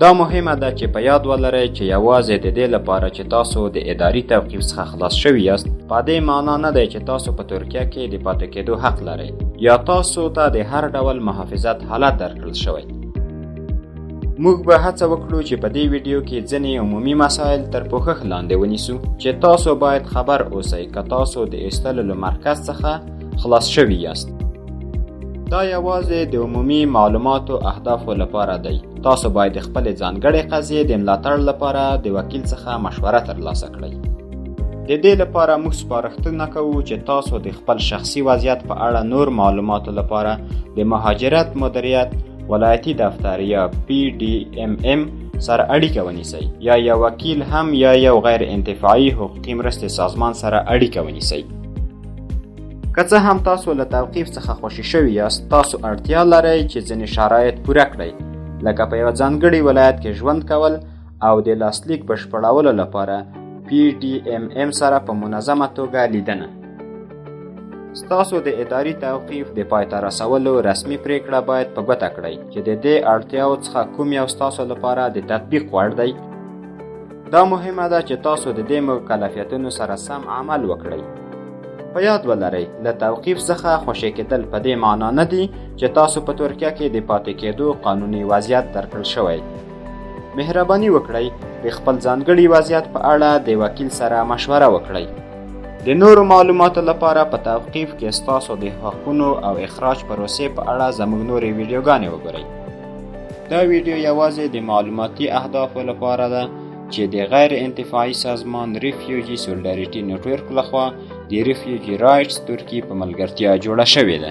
دا مهمه ده چې په یاد ولرئ چې یوازې د دې لپاره چې تاسو د اداري توقیف څخه خلاص شوي یاست په دې معنا نه دی چې تاسو په ترکیه کې د پاتې کېدو حق لرئ یا تاسو ته د هر ډول محافظت حالت درکړل شوی. موږ به هڅه وکړو چې په دې ویډیو کې ځینې عمومي مسایل تر پوښښ لاندې ونیسو چې تاسو باید خبر اوسئ که تاسو د ایستلو له مرکز څخه خلاص شوي یاست دا یوازې د عمومي معلوماتو اهدافو لپاره دی. تاسو باید د خپلې ځانګړې قضیې د ملاتړ لپاره د وکیل څخه مشوره ترلاسه کړئ. د دې لپاره موږ سپارښتنه کوو چې تاسو د خپل شخصي وضعیت په اړه نور معلوماتو لپاره د مهاجرت مدیریت ولایتي دفتر یا پی ډی ام ام سره اړیکه ونیسئ. یا یو وکیل هم یا یو غیر انتفاعي حقوقي مرستې سازمان سره اړیکه ونیسئ که څه هم تاسو له توقیف څخه خوشي شوي یاست تاسو اړتیا لرئ چې ځینې شرایط پوره کړئ. لکه په یوه ځانګړي ولایت کې ژوند کول او د لاسلیک بشپړولو لپاره پی ډی ام ام سره په منظمه توګه لیدنه. ستاسو د اداري توقیف د پای ته رسولو رسمي پریکړه باید په ګوته کړئ چې د دې اړتیاو څخه کوم یو ستاسو لپاره د تطبیق وړ دی. دا مهمه ده چې تاسو د دې مکلفیتونو سره سم عمل وکړئ په یاد ولرئ له توقیف څخه خوشی کېدل په دې معنا نه دي چې تاسو په ترکیه کې د پاتې کېدو قانوني وضعیت درکړل شوی. مهرباني وکړئ د خپل ځانګړي وضعیت په اړه د وکیل سره مشوره وکړئ. د نورو معلوماتو لپاره په توقیف کې ستاسو د حقونو او اخراج پروسې په اړه زموږ نورې ویډیوګانې وګورئ. دا ویډیو یوازې د معلوماتي اهدافو لپاره ده چې د غیر انتفاعي سازمان ریفیوجی سولډاریټي نټورک لخوا د ریفیوجی رایټس ترکی په ملګرتیا جوړه شوې ده